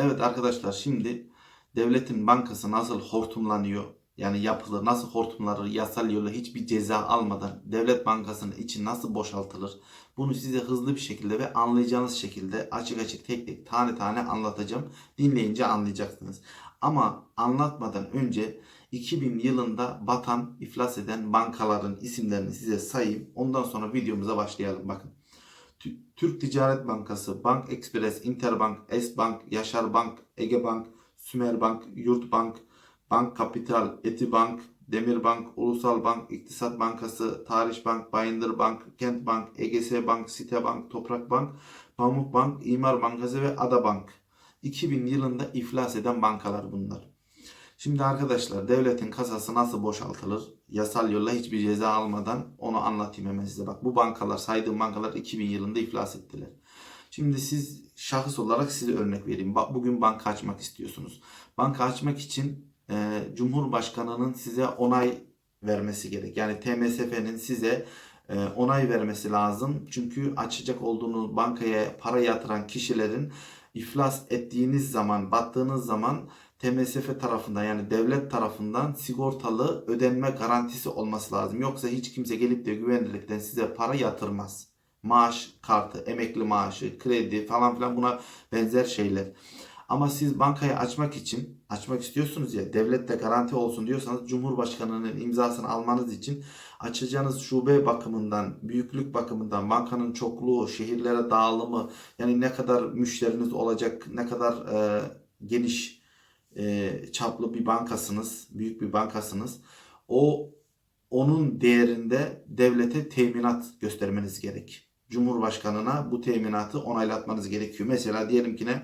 Evet arkadaşlar şimdi devletin bankası nasıl hortumlanıyor? Yani yapılır, nasıl hortumlanır, yasal yolla hiçbir ceza almadan devlet bankasının içi nasıl boşaltılır? Bunu size hızlı bir şekilde ve anlayacağınız şekilde açık açık tek tek tane tane anlatacağım. Dinleyince anlayacaksınız. Ama anlatmadan önce 2000 yılında batan, iflas eden bankaların isimlerini size sayayım. Ondan sonra videomuza başlayalım. Bakın. Tü- Türk Ticaret Bankası, Bank Express, Interbank, S-Bank, Yaşar Bank, Ege Bank, Sümer Bank, Yurt Bank, Bank Kapital, Etibank, Demirbank, Ulusal Bank, İktisat Bankası, Tarih Bank, Bayındır Bank, Kent Bank, EGS Bank, Site Bank, Toprak Bank, Pamuk Bank, İmar Bankası ve Ada Bank. 2000 yılında iflas eden bankalar bunlar. Şimdi arkadaşlar devletin kasası nasıl boşaltılır? Yasal yolla hiçbir ceza almadan onu anlatayım hemen size. Bak bu bankalar saydığım bankalar 2000 yılında iflas ettiler. Şimdi siz şahıs olarak size örnek vereyim. Bak bugün banka açmak istiyorsunuz. Banka açmak için e, Cumhurbaşkanının size onay vermesi gerek. Yani TMSF'nin size e, onay vermesi lazım. Çünkü açacak olduğunuz bankaya para yatıran kişilerin iflas ettiğiniz zaman, battığınız zaman TMSF tarafından yani devlet tarafından sigortalı ödenme garantisi olması lazım. Yoksa hiç kimse gelip de güvenlikten size para yatırmaz. Maaş kartı, emekli maaşı, kredi falan filan buna benzer şeyler. Ama siz bankayı açmak için açmak istiyorsunuz ya devlette garanti olsun diyorsanız Cumhurbaşkanının imzasını almanız için açacağınız şube bakımından, büyüklük bakımından, bankanın çokluğu, şehirlere dağılımı, yani ne kadar müşteriniz olacak, ne kadar e, geniş e, çaplı bir bankasınız, büyük bir bankasınız. O onun değerinde devlete teminat göstermeniz gerek. Cumhurbaşkanına bu teminatı onaylatmanız gerekiyor. Mesela diyelim ki ne?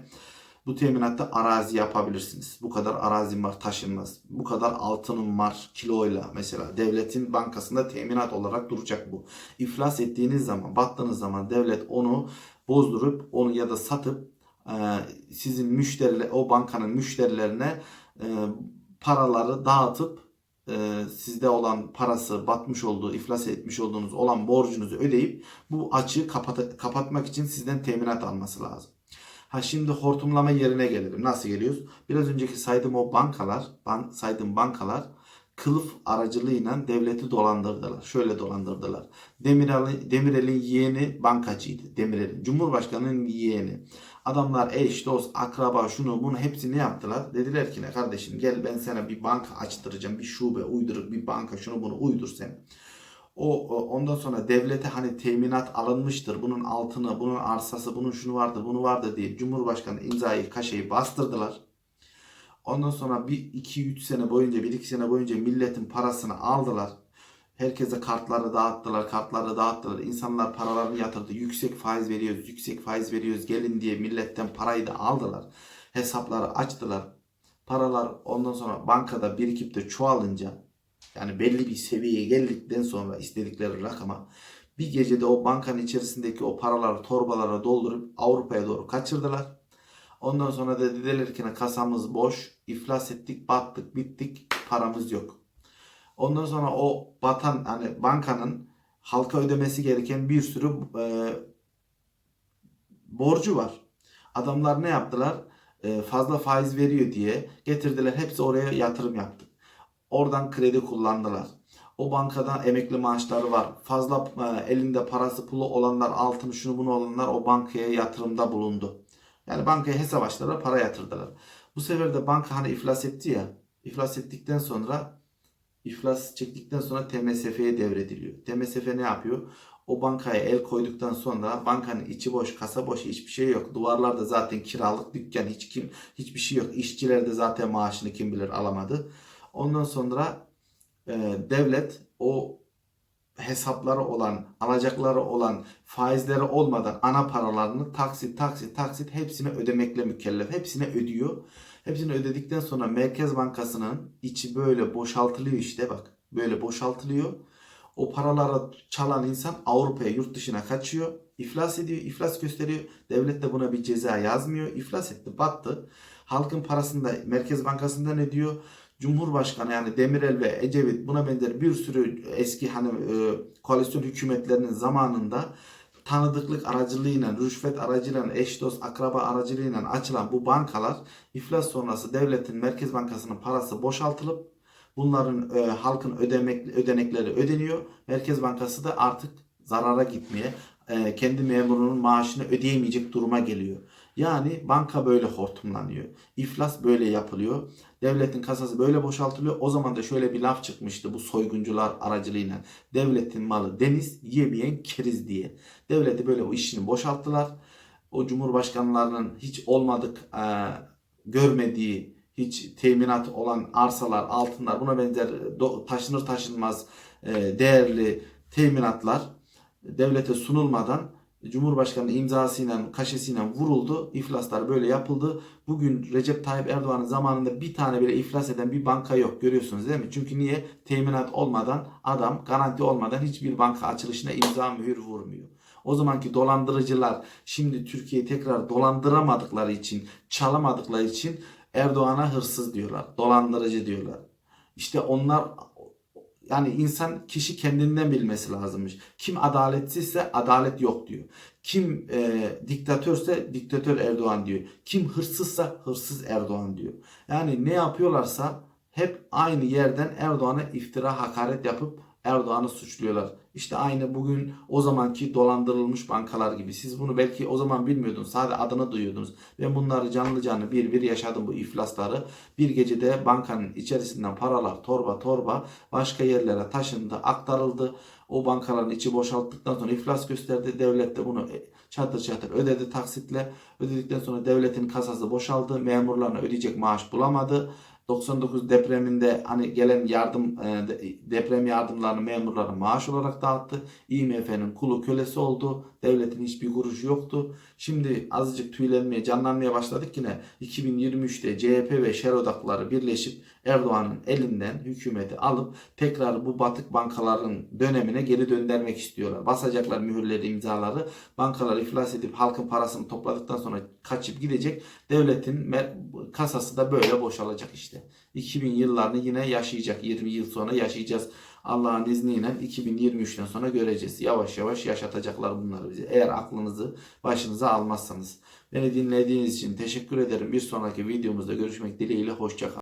Bu teminatta arazi yapabilirsiniz. Bu kadar arazim var taşınmaz. Bu kadar altınım var kiloyla mesela. Devletin bankasında teminat olarak duracak bu. İflas ettiğiniz zaman, battığınız zaman devlet onu bozdurup onu ya da satıp sizin müşteriler o bankanın müşterilerine e, paraları dağıtıp e, sizde olan parası batmış olduğu, iflas etmiş olduğunuz olan borcunuzu ödeyip bu açığı kapat kapatmak için sizden teminat alması lazım. Ha şimdi hortumlama yerine gelelim. Nasıl geliyoruz? Biraz önceki saydığım o bankalar, ban, saydığım bankalar kılıf aracılığıyla devleti dolandırdılar. Şöyle dolandırdılar. Demirel'in Demirel'in yeğeni bankacıydı. Demirel'in. Cumhurbaşkanının yeğeni. Adamlar eş, dost, akraba şunu bunu hepsini yaptılar. Dediler ki ne kardeşim gel ben sana bir banka açtıracağım. Bir şube uydur bir banka şunu bunu uydur sen. O, ondan sonra devlete hani teminat alınmıştır. Bunun altını, bunun arsası, bunun şunu vardır, bunu vardır diye Cumhurbaşkanı imzayı, kaşeyi bastırdılar. Ondan sonra bir iki üç sene boyunca, bir iki sene boyunca milletin parasını aldılar. Herkese kartları dağıttılar, kartları dağıttılar. İnsanlar paralarını yatırdı. Yüksek faiz veriyoruz, yüksek faiz veriyoruz gelin diye milletten parayı da aldılar. Hesapları açtılar. Paralar ondan sonra bankada birikip de çoğalınca yani belli bir seviyeye geldikten sonra istedikleri rakama bir gecede o bankanın içerisindeki o paraları torbalara doldurup Avrupa'ya doğru kaçırdılar. Ondan sonra da dediler ki kasamız boş, iflas ettik, battık, bittik, paramız yok. Ondan sonra o batan hani bankanın halka ödemesi gereken bir sürü e, borcu var. Adamlar ne yaptılar? E, fazla faiz veriyor diye getirdiler hepsi oraya yatırım yaptı. Oradan kredi kullandılar. O bankadan emekli maaşları var. Fazla e, elinde parası pulu olanlar, altını şunu bunu olanlar o bankaya yatırımda bulundu. Yani bankaya hesap açtılar, para yatırdılar. Bu sefer de banka hani iflas etti ya. İflas ettikten sonra iflas çektikten sonra TMSF'ye devrediliyor. TMSF ne yapıyor? O bankaya el koyduktan sonra bankanın içi boş, kasa boş, hiçbir şey yok. Duvarlarda zaten kiralık dükkan, hiç kim hiçbir şey yok. İşçiler de zaten maaşını kim bilir alamadı. Ondan sonra e, devlet o hesapları olan, alacakları olan, faizleri olmadan ana paralarını taksit, taksit, taksit hepsini ödemekle mükellef. Hepsine ödüyor. Hepsini ödedikten sonra Merkez Bankası'nın içi böyle boşaltılıyor işte bak. Böyle boşaltılıyor. O paraları çalan insan Avrupa'ya, yurt dışına kaçıyor. İflas ediyor, iflas gösteriyor. Devlet de buna bir ceza yazmıyor. İflas etti, battı. Halkın parasını da Merkez Bankası'ndan ödüyor. Cumhurbaşkanı yani Demirel ve Ecevit buna benzer bir sürü eski hani e, koalisyon hükümetlerinin zamanında tanıdıklık aracılığıyla, rüşvet aracılığıyla, eş dost, akraba aracılığıyla açılan bu bankalar iflas sonrası devletin Merkez Bankası'nın parası boşaltılıp bunların e, halkın ödemek, ödenekleri ödeniyor. Merkez Bankası da artık zarara gitmeye, e, kendi memurunun maaşını ödeyemeyecek duruma geliyor. Yani banka böyle hortumlanıyor. İflas böyle yapılıyor. Devletin kasası böyle boşaltılıyor. O zaman da şöyle bir laf çıkmıştı bu soyguncular aracılığıyla. Devletin malı deniz, yemeyen keriz diye. Devleti böyle o işini boşalttılar. O cumhurbaşkanlarının hiç olmadık e, görmediği hiç teminat olan arsalar, altınlar buna benzer taşınır taşınmaz e, değerli teminatlar devlete sunulmadan Cumhurbaşkanı imzasıyla, kaşesiyle vuruldu. İflaslar böyle yapıldı. Bugün Recep Tayyip Erdoğan'ın zamanında bir tane bile iflas eden bir banka yok. Görüyorsunuz değil mi? Çünkü niye? Teminat olmadan adam garanti olmadan hiçbir banka açılışına imza mühür vurmuyor. O zamanki dolandırıcılar şimdi Türkiye'yi tekrar dolandıramadıkları için, çalamadıkları için Erdoğan'a hırsız diyorlar. Dolandırıcı diyorlar. İşte onlar yani insan kişi kendinden bilmesi lazımmış. Kim adaletsizse adalet yok diyor. Kim e, diktatörse diktatör Erdoğan diyor. Kim hırsızsa hırsız Erdoğan diyor. Yani ne yapıyorlarsa hep aynı yerden Erdoğan'a iftira hakaret yapıp Erdoğan'ı suçluyorlar. İşte aynı bugün o zamanki dolandırılmış bankalar gibi. Siz bunu belki o zaman bilmiyordunuz. Sadece adını duyuyordunuz. Ben bunları canlı canlı bir bir yaşadım bu iflasları. Bir gecede bankanın içerisinden paralar torba torba başka yerlere taşındı, aktarıldı. O bankaların içi boşalttıktan sonra iflas gösterdi. Devlet de bunu çatır çatır ödedi taksitle. Ödedikten sonra devletin kasası boşaldı. Memurlarına ödeyecek maaş bulamadı. 99 depreminde hani gelen yardım e, de- deprem yardımlarını memurlara maaş olarak dağıttı. IMF'nin kulu kölesi oldu. Devletin hiçbir kuruşu yoktu. Şimdi azıcık tüylenmeye, canlanmaya başladık yine. 2023'te CHP ve şer odakları birleşip Erdoğan'ın elinden hükümeti alıp tekrar bu batık bankaların dönemine geri döndürmek istiyorlar. Basacaklar mühürleri, imzaları. Bankalar iflas edip halkın parasını topladıktan sonra kaçıp gidecek. Devletin kasası da böyle boşalacak işte. 2000 yıllarını yine yaşayacak. 20 yıl sonra yaşayacağız. Allah'ın izniyle 2023'ten sonra göreceğiz. Yavaş yavaş yaşatacaklar bunları bize. Eğer aklınızı başınıza almazsanız. Beni dinlediğiniz için teşekkür ederim. Bir sonraki videomuzda görüşmek dileğiyle. Hoşçakalın.